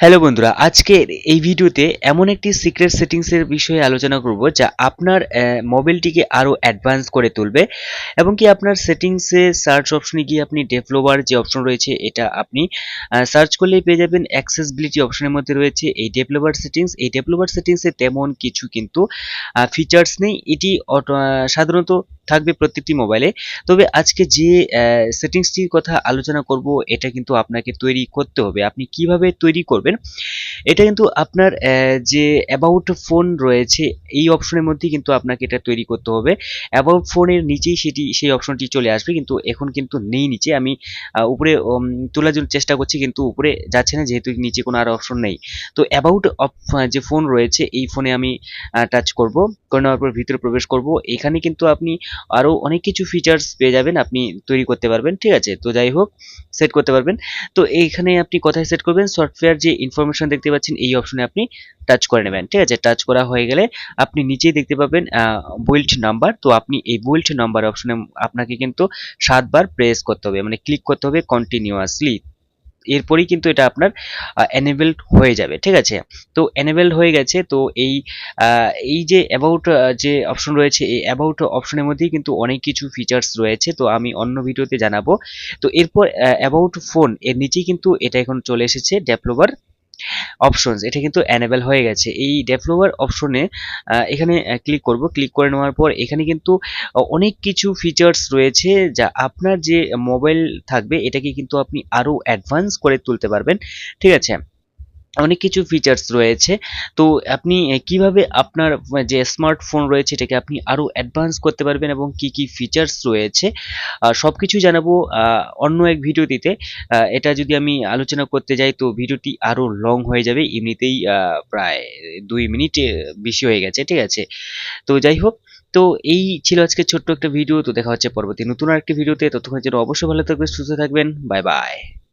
Hello বন্ধুরা, আজকের এই ভিডিওতে এমন একটি সিক্রেট সেটিংসের বিষয়ে আলোচনা করব যা আপনার মোবাইলটিকে আরও অ্যাডভান্স করে তুলবে এবং কি আপনার সেটিংসে সার্চ অপশনে গিয়ে আপনি ডেভেলপার যে অপশন রয়েছে এটা আপনি সার্চ করলেই পেয়ে যাবেন অ্যাক্সেসবিলিটি অপশনের মধ্যে রয়েছে এই ডেভেলপার সেটিংস এই ডেভেলপার সেটিংসে তেমন কিছু কিন্তু ফিচার্স নেই। এটি সাধারণত থাকবে প্রত্যেকটি মোবাইলে তবে আজকে যে সেটিংসটির কথা আলোচনা করব, এটা কিন্তু আপনাকে তৈরি করতে হবে। আপনি কীভাবে তৈরি করবেন? এটা কিন্তু আপনার যে অ্যাবাউট ফোন রয়েছে, এই অপশনের মধ্যেই কিন্তু আপনাকে এটা তৈরি করতে হবে। অ্যাবাউট ফোনের নিচেই সেটি, সেই অপশনটি চলে আসবে, কিন্তু এখন কিন্তু নেই নিচে। আমি উপরে তোলার জন্য চেষ্টা করছি, কিন্তু উপরে যাচ্ছে না, যেহেতু নিচে কোনো আর অপশন নেই। তো অ্যাবাউট যে ফোন রয়েছে, এই ফোনে আমি টাচ করব, করে নেওয়ার পর ভিতরে প্রবেশ করব। এখানে কিন্তু আপনি আরও অনেক কিছু ফিচার্স পেয়ে যাবেন, আপনি তৈরি করতে পারবেন, ঠিক আছে? তো যাই হোক সেট করতে পারবেন। তো এইখানে আপনি কোথায় সেট করবেন? সফটওয়্যার যে ইনফরমেশন দেখতে পাচ্ছেন, এই অপশনে আপনি টাচ করে নেবেন, ঠিক আছে? টাচ করা হয়ে গেলে আপনি নিচেই দেখতে পাবেন বুইল্ট নাম্বার তো আপনি এই বুইল্ট নাম্বার অপশনে আপনাকে কিন্তু সাতবার প্রেস করতে হবে মানে ক্লিক করতে হবে কন্টিনিউয়াসলি এরপরেই কিন্তু এটা আপনার এনেবেলড হয়ে যাবে, ঠিক আছে? তো এনেবেলড হয়ে গেছে, তো এই এই যে অ্যাবাউট যে অপশন রয়েছে, এই অ্যাবাউট অপশনের মধ্যেই কিন্তু অনেক কিছু ফিচার্স রয়েছে। তো আমি অন্য ভিডিওতে জানাব। তো এরপর অ্যাবাউট ফোন এর নিচেই কিন্তু এটা এখন চলে এসেছে ডেভেলপার অপশনস এটা কিন্তু এনেবেল হয়ে গেছে। এই ডেভেলপার অপশনে এখানে ক্লিক করব। ক্লিক করে নেওয়ার পর এখানে কিন্তু অনেক কিছু ফিচার্স রয়েছে যা আপনার যে মোবাইল থাকবে, এটাকে কিন্তু আপনি আরও অ্যাডভান্স করে তুলতে পারবেন। ঠিক আছে? অনেক কিছু ফিচার্স রয়েছে। তো আপনি কীভাবে আপনার যে স্মার্টফোন রয়েছে এটাকে আপনি আরও অ্যাডভান্স করতে পারবেন এবং কি কি ফিচার্স রয়েছে সব কিছু জানাব অন্য এক ভিডিওটিতে। এটা যদি আমি আলোচনা করতে যাই তো ভিডিওটি আরও লং হয়ে যাবে, এমনিতেই প্রায় দুই মিনিট বেশি হয়ে গেছে, ঠিক আছে? তো যাই হোক, তো এই ছিল আজকে ছোট্ট একটা ভিডিও, তো দেখা হচ্ছে পরবর্তী নতুন আরেকটি ভিডিওতে। ততক্ষণের জন্য অবশ্যই ভালো থাকবেন, সুস্থ থাকবেন বাই বাই